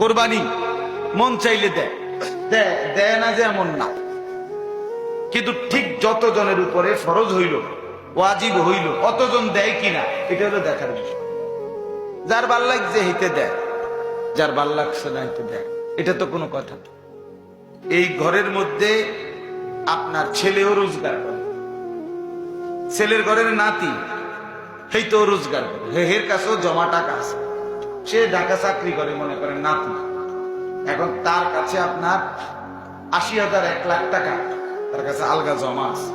কোরবানি মন চাইলে দেয় না যে এমন না। কিন্তু ঠিক যতজনের উপরে ফরজ হইল ওয়াজিব হইল অতজন দেয় কিনা এটা হলো দেখার বিষয়। যার ভালো লাগছে হিতে দেয় যার ভালো লাগছে না হিতে দেয় এটা তো কোনো কথা এই ঘরের মধ্যে আপনার ছেলেও রোজগার করে। ছেলের ঘরের নাতি সেই তো রোজগার করে। হের কাছেও জমা টাকা আছে। সে ঢাকা চাকরি করে, মনে করেন, নাতি। এখন তার কাছে আপনার আশি হাজার এক লাখ টাকা। তার কাছে আলগা জমা আছে।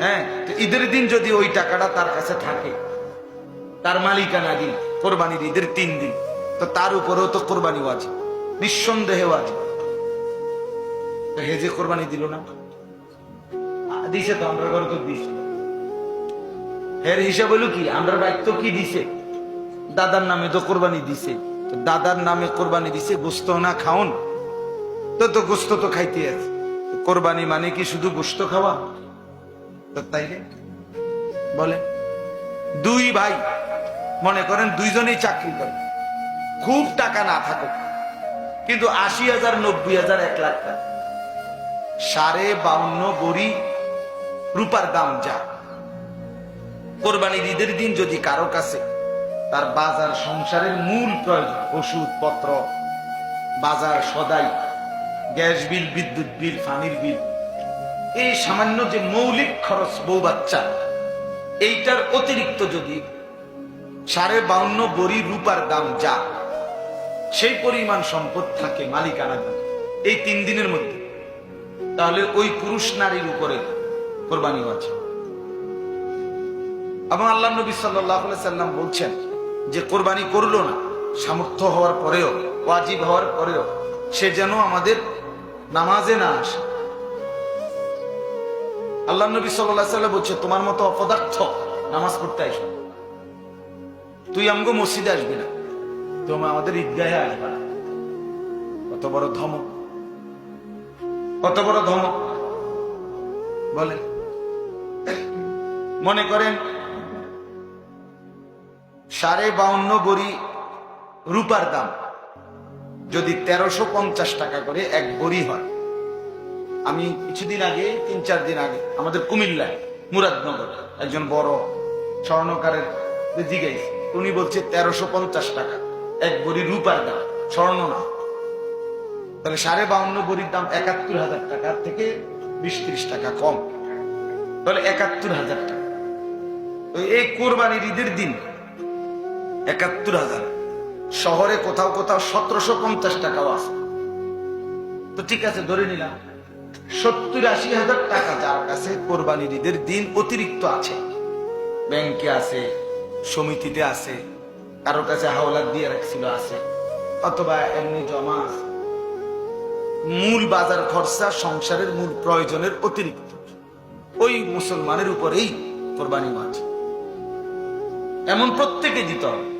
হ্যাঁ ঈদের দিন যদি ওই টাকাটা তার কাছে থাকে, তার মালিকানা দিন, কোরবানির ঈদের তিন দিন, তো তার উপরেও তো কোরবানি আছে নিঃসন্দেহে আছে তো হে যে কোরবানি দিল না, দিছে তো আমরা ঘরে তো দিছে। এর হিসাব হলো কি আমরা দায়িত্ব কি দিছে? দাদার নামে তো কোরবানি দিছে। দাদার নামে কোরবানি দিছে, গোস্ত না খাওন? তো তো গোস্ত তো খাইতে আছে। কোরবানি মানে কি শুধু গোস্ত খাওয়া? তো তাই বলে দুই ভাই, মনে করেন দুইজনেই চাকরি করে। খুব টাকা না থাকুক, কিন্তু আশি হাজার, নব্বই হাজার, এক লাখ টাকা। সাড়ে বাউন্ন বড়ি রূপার দাম যা। কোরবানির ঈদের দিন যদি কারও কাছে তার বাজার সংসারের মূল প্রয়োজন, ওষুধপত্র, বাজার সদাই, গ্যাস বিল, বিদ্যুৎ বিল, পানির বিল। এই সামান্য যে মৌলিক খরচ বউ বাচ্চা, এইটার অতিরিক্ত যদি সাড়ে বাউন্ন বড়ি রূপার দাম যা, সেই পরিমাণ সম্পদ থাকে মালিকানা এই তিন দিনের মধ্যে, তাহলে ওই পুরুষ নারীর উপরে কোরবানি আছে এবং আল্লাহ নবী সাল্লাহ সাল্লাম বলছেন যে কোরবানি করল না, সামর্থ্য হওয়ার পরেও, ওয়াজিব হওয়ার পরেও, সে যেন আমাদের নামাজে না আসে। আল্লাহ নবী সাল্লাহ সাল্লাম বলছে, তোমার মতো অপদার্থ নামাজ পড়তে আসবে। তুই আমগো মসজিদে আসবি না। তুমি আমাদের ঈদগাহে আসবে না। কত বড় ধমক। কত বড় ধমক। বলে মনে করেন সাড়ে বাউন্ন বড়ি রূপার দাম। যদি তেরোশো পঞ্চাশ টাকা করে এক বড়ি হয়। আমি কিছুদিন আগে, তিন চার দিন আগে, আমাদের কুমিল্লায়, মুরাদনগর, একজন বড় স্বর্ণকারের জিগাইছে উনি বলছে তেরোশো পঞ্চাশ টাকা, এক বড়ি রূপার দাম, স্বর্ণ না। তাহলে সাড়ে বাউন্ন বড়ির দাম একাত্তর হাজার টাকার থেকে বিশ ত্রিশ টাকা কম। তাহলে একাত্তর হাজার টাকা। এই কোরবানির ঈদের দিন একাত্তর হাজার। শহরে কোথাও কোথাও সতেরোশো পঞ্চাশ টাকাও আছে। তো ঠিক আছে, ধরে নিলাম, সত্তর আশি হাজার টাকা যার কাছে কোরবানির ঈদের দিন অতিরিক্ত আছে। ব্যাংকে আছে, সমিতিতে আছে কারও কাছে হাওলাত দিয়ে রাখছিল আছে, অথবা এমনি জমা আছে। মূল বাজার খরচা সংসারের মূল প্রয়োজনের অতিরিক্ত। ওই মুসলমানের উপরেই কোরবানি মাছ এমন প্রত্যেকে দিতে হবে।